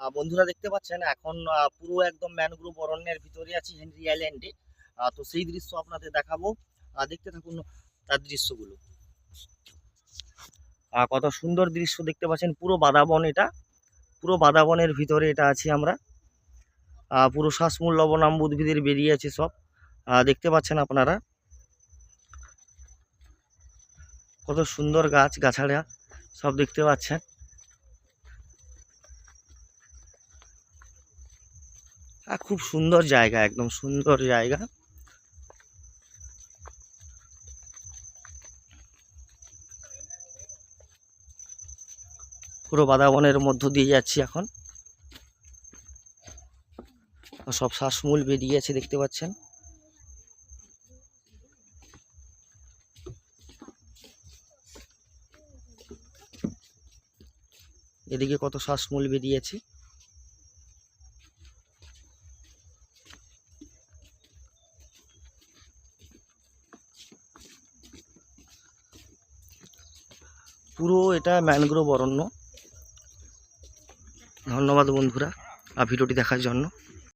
বন্ধুরা দেখতে পাচ্ছেন, এখন পুরো একদম ম্যানগ্রোভ অরণ্যের ভিতরে আছি হেনরি আইল্যান্ডে। তো সেই দৃশ্য আপনাদের দেখাবো। দেখতে থাকুন তার দৃশ্যগুলো। কত সুন্দর দৃশ্য দেখতে পাচ্ছেন, পুরো বাদাবন এটা। পুরো বাদাবনের ভিতরে এটা আছি আমরা। পুরো শ্বাসমূল লবণাম্ব উদ্ভিদের বেরিয়ে আছে সব। দেখতে পাচ্ছেন আপনারা। কত সুন্দর গাছ গাছাড়া সব দেখতে পাচ্ছেন। আর খুব সুন্দর জায়গা, একদম সুন্দর জায়গা। পুরো বাদাবনের মধ্য দিয়ে যাচ্ছি এখন। সব শ্বাসমূল বেরিয়ে আছে, দেখতে পাচ্ছেন। এদিকে কত শ্বাসমূল বেরিয়েছে। পুরো এটা ম্যানগ্রোভ অরণ্য। ধন্যবাদ বন্ধুরা আর ভিডিওটি দেখার জন্য।